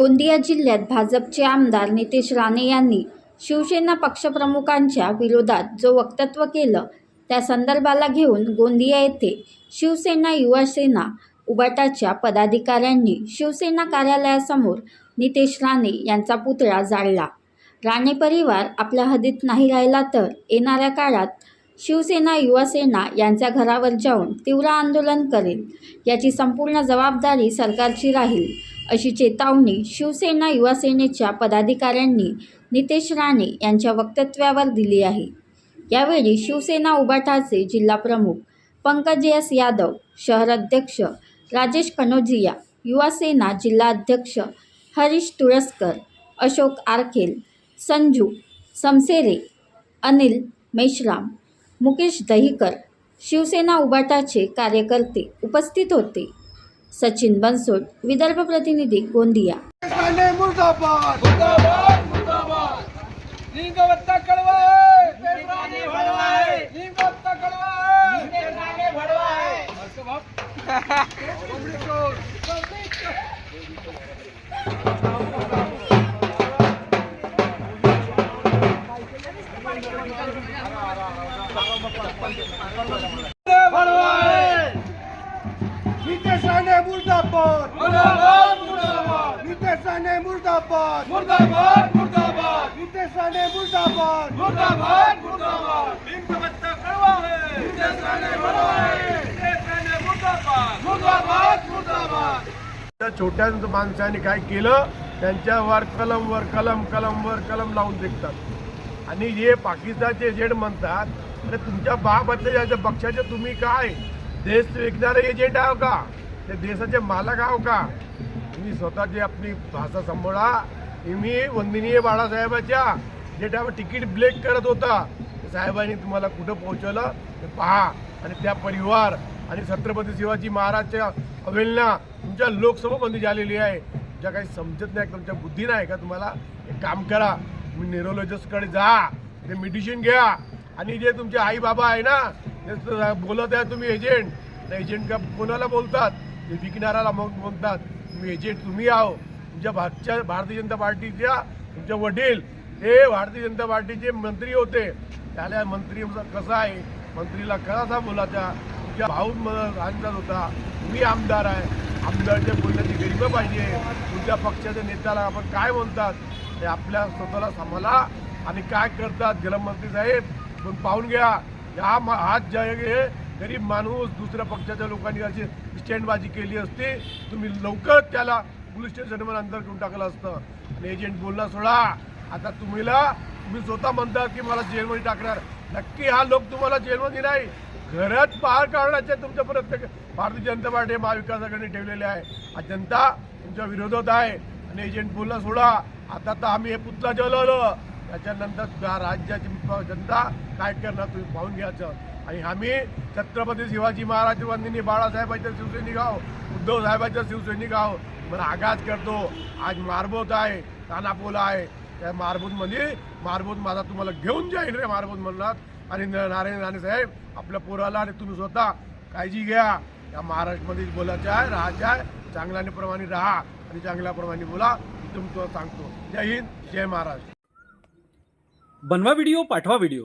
गोंदिया जिल्ह्यात भाजपचे आमदार नितेश राणे यांनी शिवसेना पक्षप्रमुखांच्या विरोधात जो वक्तत्व केलं त्या संदर्भाला घेऊन गोंदिया येथे शिवसेना युवासेना उबाटाच्या पदाधिकाऱ्यांनी शिवसेना कार्यालयासमोर नितेश राणे यांचा पुतळा जाळला. राणे परिवार आपल्या हद्दीत नाही राहिला तर येणाऱ्या काळात शिवसेना युवासेना यांच्या घरावर जाऊन तीव्र आंदोलन करेल याची संपूर्ण जबाबदारी सरकारची राहील अशी चेतावणी शिवसेना युवासेनेच्या पदाधिकाऱ्यांनी नितेश राणे यांच्या वक्तव्यावर दिली आहे. यावेळी शिवसेना उबाटाचे जिल्हाप्रमुख पंकज एस यादव शहराध्यक्ष राजेश कनोजिया युवासेना जिल्हाध्यक्ष हरीश तुळसकर अशोक आरखेल संजू समसेरे अनिल मेश्राम मुकेश दहीकर शिवसेना उबाटाचे कार्यकर्ते उपस्थित होते. सचिन बनसोड विदर्भ प्रतिनिधी गोंदिया। मुर्दाबाद. मुर्दाबाद मुर्दाबाद. बाप नितेश राणे मुर्दाबाद. मुर्दाबाद मुर्दाबाद. नितेश राणे मुर्दाबाद. मुर्दाबाद मुर्दाबाद. मुर्दाबाद मुर्दाबाद लिंगवत्ता कळवाय नितेश राणे भडवाय नितेश राणे मुर्दाबाद. मुर्दाबाद मुर्दाबाद. त्या छोट्या माणसाने काय केलं? त्यांच्यावर कलमवर कलम कलमवर कलम लावून देखतात आणि जे पाकिस्तानचे एजंट म्हणतात अरे तुमच्या बाबतीच्या पक्षाचे तुम्ही काय? देश विकणारे एजंट आहो का? ते देशाचे मालक आहो का? तुम्ही स्वतःची आपली भाषा सांभाळा. तुम्ही वंदनीय बाळासाहेबाच्या जे टायमा तिकीट ब्लेक करत होता. साहेबांनी तुम्हाला कुठं पोहोचवलं ते पहा. आणि त्या परिवार आणि छत्रपती शिवाजी महाराजच्या अवहेलना तुमच्या लोकसभामध्ये झालेली आहे. ज्या काही समजत नाही तुमच्या बुद्धी नाही का तुम्हाला? एक काम करा. तुम्ही न्युरोलॉजिस्टकडे जा. ते मेडिसिन घ्या. आणि जे तुमचे आई बाबा आहे ना ते बोलत आहे तुम्ही एजंट त्या एजंट का कोणाला बोलतात? विकणाऱ्याला मग म्हणतात तुम्ही एजंट तुम्ही आहो तुमच्या भागच्या भारतीय जनता पार्टीच्या तुमचे वडील हे भारतीय जनता पार्टीचे मंत्री होते. त्याला मंत्री कसं आहे? मंत्रीला कसा बोलायचा तुमच्या भाऊ अंदाज होता. तुम्ही आमदार आहे. आमदारच्या बोलण्याची गरिबं पाहिजे. तुमच्या पक्षाच्या नेत्याला आपण काय म्हणतात? ते आपल्या स्वतःला सांभाळा. आणि काय करतात? जलमंत्री साहेब पण पाहून घ्या. या मा- हात जे गरीब माणूस दुसऱ्या पक्षाच्या लोकांनी अशी स्टँडबाजी केली असती तुम्ही लवकर त्याला पोलीस स्टेशनवर अंतर करून टाकलं असतं. आणि एजंट बोलला सोडा आता तुम्हीला तुम्ही स्वतः म्हणता की मला जेलमध्ये टाकणार. नक्की हा लोक तुम्हाला जेलमध्ये नाही घरात बाहेर काढण्याचे तुमच्या प्रत्येक भारतीय जनता पार्टी महाविकास आघाडी ठेवलेले आहे. हा जनता तुमच्या विरोधात आहे. आणि एजंट बोलला सोडा आता तर आम्ही हे पुतळा जलवलं त्याच्यानंतर त्या राज्याची जनता काय करणार तुम्ही पाहून घ्यायचं. आणि आम्ही छत्रपती शिवाजी महाराज वंदिनी बाळासाहेबांच्या शिवसैनिक आहो उद्धव साहेबांच्या शिवसैनिक आहो. मला आघात करतो. आज मारबोत आहे तानापोला आहे. त्या मारबूतमध्ये म्हणजे, मारबूत माझा तुम्हाला घेऊन जाईल रे मारबूत म्हणलात. आणि नारायण राणे साहेब आपल्या पोराला आणि तुम्ही स्वतः काळजी घ्या. या महाराष्ट्रामध्ये बोलायचं आहे राहायचं आहे. चांगल्याने प्रमाणे राहा आणि चांगल्याप्रमाणे बोला. तुमचं सांगतो. जय हिंद जय महाराष्ट्र. बनवा व्हिडिओ पाठवा व्हिडिओ